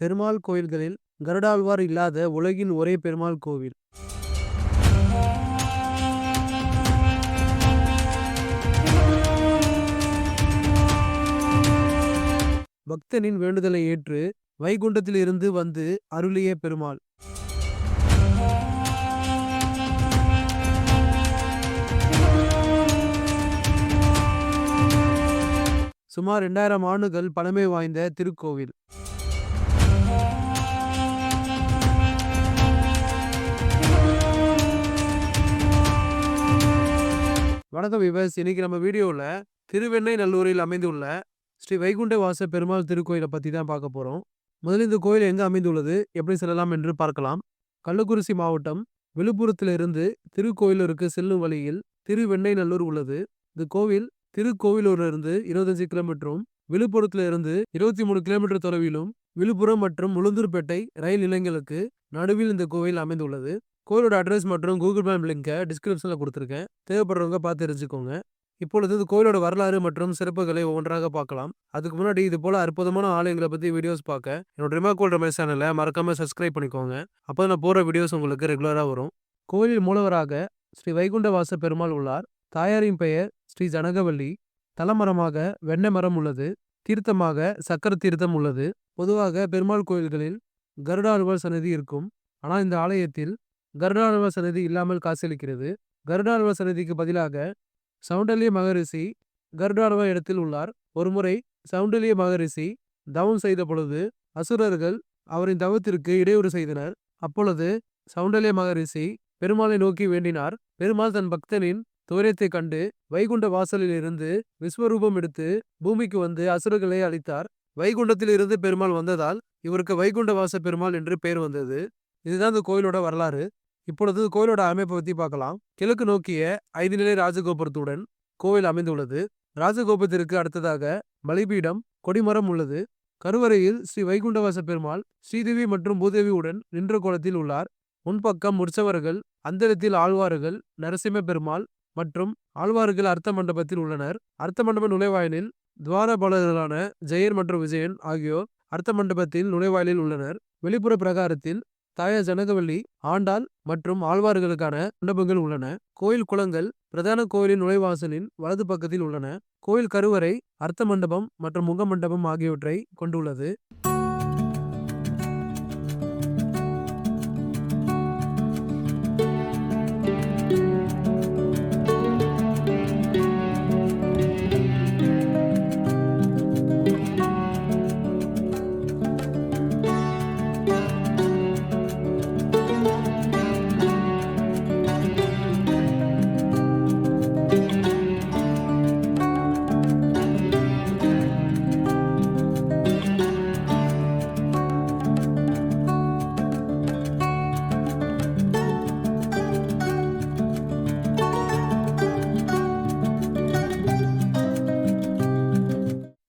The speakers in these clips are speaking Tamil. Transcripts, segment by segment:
பெருமாள் கோயில்களில் கருடாழ்வார் இல்லாத உலகின் ஒரே பெருமாள் கோவில். பக்தனின் வேண்டுதலை ஏற்று வைகுண்டத்தில் இருந்து வந்து அருளிய பெருமாள். சுமார் இரண்டாயிரம் ஆண்டுகள் பழமை வாய்ந்த திருக்கோவில். வணக்கம் விவஸ். இன்னைக்கு நம்ம வீடியோவில் திருவெண்ணை நல்லூரில் அமைந்துள்ள ஸ்ரீ வைகுண்ட வாச பெருமாள் திருக்கோயிலை பற்றி தான் பார்க்க போகிறோம் முதலில் இந்த கோயில் எங்கே அமைந்துள்ளது? எப்படி செல்லலாம் என்று பார்க்கலாம். கள்ளக்குறிச்சி மாவட்டம் விழுப்புரத்திலிருந்து திருக்கோயிலூருக்கு செல்லும் வழியில் திருவெண்ணை நல்லூர் உள்ளது. இந்த கோவில் திருக்கோவிலூரிலிருந்து இருபத்தஞ்சு கிலோமீட்டரும் விழுப்புரத்திலிருந்து இருபத்தி மூணு கிலோமீட்டர் தொலைவிலும் விழுப்புரம் மற்றும் உளுந்தூர்பேட்டை ரயில் நிலையங்களுக்கு நடுவில் இந்த கோவில் அமைந்துள்ளது. கோயிலோட அட்ரஸ் மற்றும் கூகுள் மேப் லிங்கை டிஸ்கிரிப்ஷனில் கொடுத்துருக்கேன். தேவைப்படுறவங்க பார்த்து தெரிஞ்சுக்கோங்க. இப்பொழுது இது கோயிலோட வரலாறு மற்றும் சிறப்புகளை ஒவ்வொன்றாக பார்க்கலாம். அதுக்கு முன்னாடி இது போல அற்புதமான ஆலயங்களை பற்றி வீடியோஸ் பார்க்க. என்னோட ரிமாக்கோல் ரமேஷ் சேனலை மறக்காமல் சப்ஸ்கிரைப் பண்ணிக்கோங்க. அப்போ நான் போகிற வீடியோஸ் உங்களுக்கு ரெகுலராக வரும். கோயிலில் மூலவராக ஸ்ரீ வைகுண்டவாச பெருமாள் உள்ளார். தாயாரின் பெயர் ஸ்ரீ ஜனகவல்லி. தலமரமாக வெண்ணெய் மரம் உள்ளது. தீர்த்தமாக சக்கர தீர்த்தம் உள்ளது. பொதுவாக பெருமாள் கோயில்களில் கருடாழ்வார் சன்னதி இருக்கும். ஆனால் இந்த ஆலயத்தில் கருடாழ்வார் சன்னதி இல்லாமல் காட்சியளிக்கிறது. கருடாழ்வார் சன்னதிக்கு பதிலாக சவுண்டல்ய மகரிஷி கருடாழ்வார் இடத்தில் உள்ளார். ஒருமுறை சவுண்டல்ய மகரிஷி தவம் செய்த பொழுது அசுரர்கள் அவரின் தவத்திற்கு இடையூறு செய்தனர். அப்பொழுது சவுண்டல்ய மகரிஷி பெருமாளை நோக்கி வேண்டினார். பெருமாள் தன் பக்தனின் துயரத்தை கண்டு வைகுண்ட வாசலில் இருந்து விஸ்வரூபம் எடுத்து பூமிக்கு வந்து அசுரர்களை அளித்தார் வைகுண்டத்தில் இருந்து பெருமாள் வந்ததால் இவருக்கு வைகுண்ட வாச பெருமாள் என்று பெயர் வந்தது. இதுதான் இந்த கோயிலோட வரலாறு. இப்பொழுது கோயிலோட அமைப்பை பற்றி பார்க்கலாம். கிழக்கு நோக்கிய ஐந்து நிலை ராஜகோபுரத்துடன் கோவில் அமைந்துள்ளது. ராஜகோபுரத்திற்கு அடுத்ததாக பலிபீடம் கொடிமரம் உள்ளது. கருவறையில் ஸ்ரீ வைகுண்டவாச பெருமாள் ஸ்ரீதேவி மற்றும் பூதேவியுடன் நின்ற கோலத்தில் உள்ளார். முன்பக்கம் உற்சவர்கள் அந்தரத்தில் ஆழ்வார்கள் நரசிம்ம பெருமாள் மற்றும் ஆழ்வார்கள் அர்த்த மண்டபத்தில் உள்ளனர். அர்த்த மண்டப நுழைவாயிலில் துவாரபாலர்களான ஜெயர் மற்றும் விஜயன் ஆகியோர் அர்த்த மண்டபத்தில் நுழைவாயிலில் உள்ளனர். வெளிப்புற பிரகாரத்தில் தாயார் ஜனகவல்லி ஆண்டாள் மற்றும் ஆழ்வார்களுக்கான மண்டபங்கள் உள்ளன. கோயில் குளங்கள் பிரதான கோயிலின் நுழைவாசலின் வலது பக்கத்தில் உள்ளன. கோயில் கருவறை அர்த்த மண்டபம் மற்றும் முக மண்டபம் ஆகியவற்றை கொண்டுள்ளது.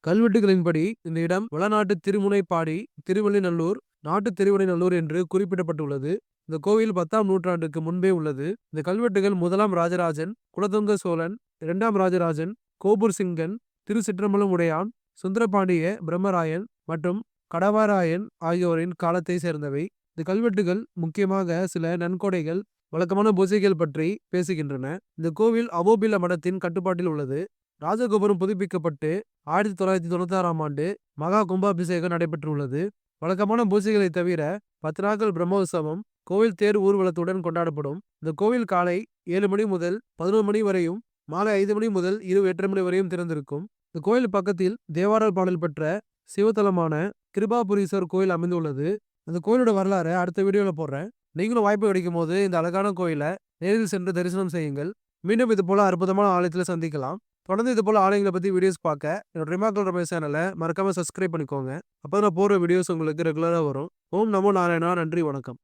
கல்வெட்டுகளின்படி இந்த இடம் வளநாட்டு திருமுனைப்பாடி திருவள்ளிநல்லூர் நாட்டு திருவள்ளிநல்லூர் என்று குறிப்பிடப்பட்டுள்ளது. இந்த கோவில் பத்தாம் நூற்றாண்டுக்கு முன்பே உள்ளது. இந்த கல்வெட்டுகள் முதலாம் ராஜராஜன் குலதொங்க சோழன் இரண்டாம் ராஜராஜன் கோபூர் சிங்கன் திருச்சிற்றம்பலம் உடையான் சுந்தரபாண்டிய பிரம்மராயன் மற்றும் கடவாராயன் ஆகியோரின் காலத்தை சேர்ந்தவை. இந்த கல்வெட்டுகள் முக்கியமாக சில நன்கொடைகள் வழக்கமான பூஜைகள் பற்றி பேசுகின்றன. இந்த கோவில் அவோபில மடத்தின் கட்டுப்பாட்டில் உள்ளது. ராஜகோபுரம் புதுப்பிக்கப்பட்டு ஆயிரத்தி தொள்ளாயிரத்தி தொண்ணூத்தி ஆறாம் ஆண்டு மகா கும்பாபிஷேகம் நடைபெற்றுள்ளது. வழக்கமான பூஜைகளை தவிர பத்து நாட்கள் பிரம்மோற்சவம் கோவில் தேர் ஊர்வலத்துடன் கொண்டாடப்படும். இந்த கோவில் காலை ஏழு மணி முதல் பதினோரு மணி வரையும் மாலை ஐந்து மணி முதல் இரவு எட்டரை மணி வரையும் திறந்திருக்கும். இந்த கோயில் பக்கத்தில் தேவாரல் பாடல் பெற்ற சிவத்தலமான கிருபாபுரீஸ்வர் கோயில் அமைந்துள்ளது. அந்த கோயிலோட வரலாறு அடுத்த வீடியோவில் போடுறேன். நீங்களும் வாய்ப்பு கிடைக்கும் போது இந்த அழகான கோயிலை நேரில் சென்று தரிசனம் செய்யுங்கள். மீண்டும் இது போல அற்புதமான ஆலயத்தில் சந்திக்கலாம். தொடர்ந்து இது போல் ஆலயங்களை பற்றி வீடியோஸ் பார்க்க என்னோட ரிமாக்கல் ரமேஷ் சேனலை மறக்காமல் சப்ஸ்கிரைப் பண்ணிக்கோங்க. அப்போ நான் போகிற வீடியோஸ் உங்களுக்கு ரெகுலராக வரும். ஓம் நமோ நாராயணா நன்றி வணக்கம்.